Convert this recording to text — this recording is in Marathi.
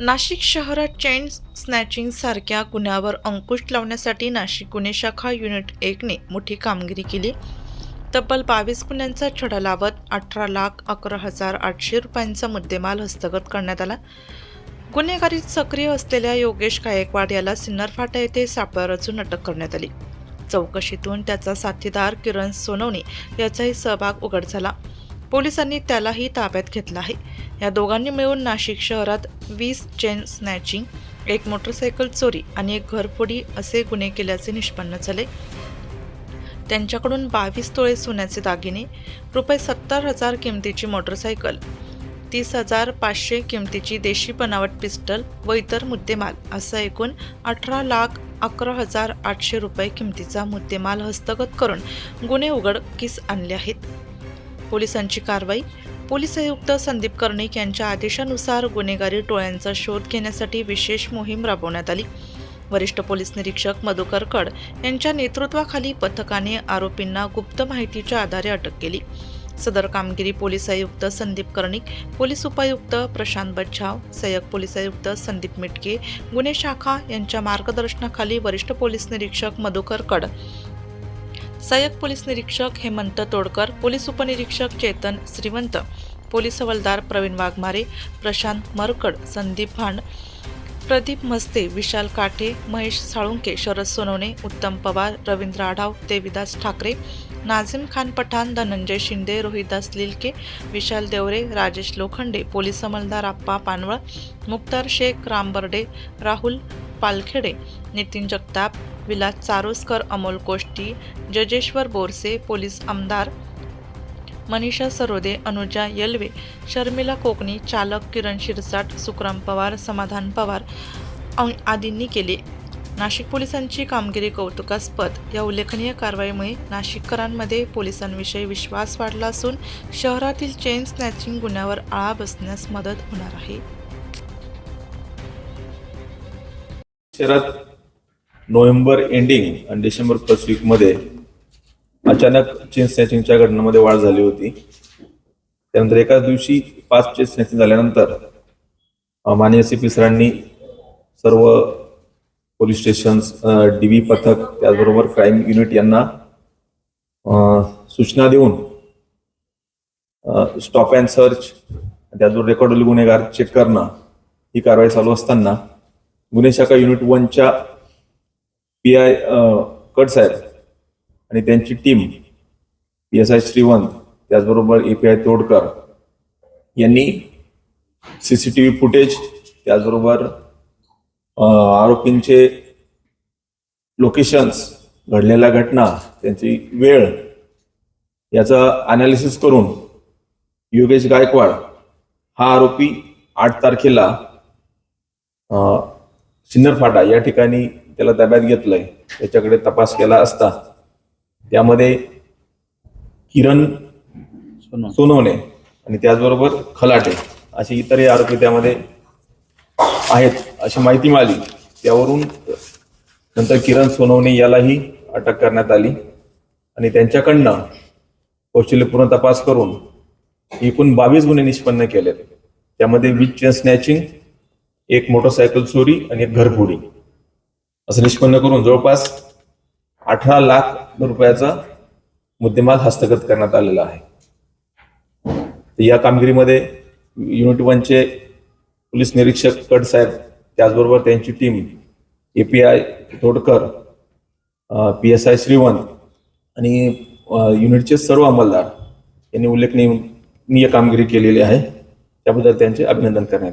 नाशिक शहरात चेन स्नॅचिंग सारख्या गुन्ह्यावर अंकुश लावण्यासाठी नाशिक गुन्हे शाखा युनिट एकने मोठी कामगिरी केली. तब्बल बावीस गुन्ह्यांचा छडा लावत अठरा लाख अकरा हजार आठशे रुपयांचा मुद्देमाल हस्तगत करण्यात आला. गुन्हेगारीत सक्रिय असलेल्या योगेश गायकवाड याला सिन्नर फाटा येथे सापळा रचून अटक करण्यात आली. चौकशीतून त्याचा साथीदार किरण सोनवणे याचाही सहभाग उघड झाला. पोलिसांनी त्यालाही ताब्यात घेतला आहे. या दोघांनी मिळून नाशिक शहरात वीस चेन स्नॅचिंग एक मोटरसायकल चोरी आणि एक घरफोडी असे गुन्हे केल्याचे निष्पन्न झाले. त्यांच्याकडून बावीस तोळे सोन्याचे दागिने रुपये सत्तर हजार किमतीची मोटरसायकल तीस हजार पाचशे किमतीची देशी बनावट पिस्टल व इतर मुद्देमाल असा एकूण अठरा लाख अकरा हजार आठशे रुपये किमतीचा मुद्देमाल हस्तगत करून गुन्हे उघडकीस आणले आहेत. पोलिसांची कारवाई. पोलीस आयुक्त संदीप कर्णिक यांच्या आदेशानुसार गुन्हेगारी टोळ्यांचा शोध घेण्यासाठी विशेष मोहीम राबवण्यात आली. वरिष्ठ पोलीस निरीक्षक मधुकर कड यांच्या नेतृत्वाखाली पथकाने आरोपींना गुप्त माहितीच्या आधारे अटक केली. सदर कामगिरी पोलीस आयुक्त संदीप कर्णिक पोलीस उपायुक्त प्रशांत बच्छाव सहाय्यक पोलीस आयुक्त संदीप मिटके गुन्हे शाखा यांच्या मार्गदर्शनाखाली वरिष्ठ पोलीस निरीक्षक मधुकर कड सहाय्यक पोलीस निरीक्षक हेमंत तोडकर पोलीस उपनिरीक्षक चेतन श्रीवंत पोलीस हवालदार प्रवीण वाघमारे प्रशांत मरकड संदीप भांड प्रदीप मस्ते विशाल काठे महेश साळुंके शरद सोनवणे उत्तम पवार रवींद्र आढाव देविदास ठाकरे नाझिम खान पठाण धनंजय शिंदे रोहिदास लिलके विशाल देवरे राजेश लोखंडे पोलीस अंमलदार आप्पा पानवळ मुक्तार शेख राम बर्डे राहुल पालखेडे नितीन जगताप विलास चारोस्कर अमोल कोष्टी जजेश्वर बोरसे पोलीस आमदार मनीषा सरोदे अनुजा येलवे शर्मिला कोकणी चालक किरण शिरसाट सुखराम पवार समाधान पवार आदींनी केले. नाशिक पोलिसांची कामगिरी कौतुकास्पद. या उल्लेखनीय कारवाईमुळे नाशिककरांमध्ये पोलिसांविषयी विश्वास वाढला असून शहरातील चेन स्नॅचिंग गुन्ह्यावर आळा बसण्यास मदत होणार आहे. शहरात नोव्हेंबर एंडिंग आणि डिसेंबर फर्स्ट वीकमध्ये अचानक चेन स्नॅचिंगच्या घटनांमध्ये वाढ झाली होती. त्यानंतर एकाच दिवशी पाच चेन स्नॅचिंग झाल्यानंतर माननीय सी. पी. सरांनी सर्व पोलीस स्टेशन्स डी व्ही पथक त्याचबरोबर क्राईम युनिट यांना सूचना देऊन स्टॉप अँड सर्च त्याचबरोबर रेकॉर्ड गुन्हेगार चेक करणं ही कारवाई चालू असताना गुन्हे शाखा युनिट वनच्या पी आय कट साहेब आणि त्यांची team P S I Shrivant त्याचबरोबर ए पी आय तोडकर यांनी C C T V footage त्याचबरोबर आरोपींचे लोकेशन्स घडलेल्या घटना त्यांची वेळ याचं अनालिसिस करून योगेश गायकवाड हा आरोपी आठ तारखेला सिन्नर फाटा या ठिकाणी त्याला ताब्यात घेतलंय. त्याच्याकडे तपास केला असता त्यामध्ये किरण सोनवणे. आणि त्याचबरोबर खलाटे असे इतरही आरोपी त्यामध्ये आहेत अशी माहिती मिळाली. त्यावरून नंतर किरण सोनवणे यालाही अटक करण्यात आली आणि त्यांच्याकडनं कौशल्यपूर्ण तपास करून एकूण बावीस गुन्हे निष्पन्न केलेत. त्यामध्ये वीज स्नॅचिंग एक मोटरसायकल चोरी आणि एक घरफोडी. असं निष्पन्न करून जवळपास अठरा लाख रुपयाचा मुद्देमाल हस्तगत करण्यात आलेला आहे. तर या कामगिरीमध्ये युनिट वनचे पोलीस निरीक्षक कट साहेब त्याचबरोबर त्यांची team A P I Todkar P S I Shrivant आणि युनिटचे सर्व अंमलदार यांनी उल्लेखनीय कामगिरी केलेली आहे. त्याबद्दल त्यांचे अभिनंदन करण्यात येते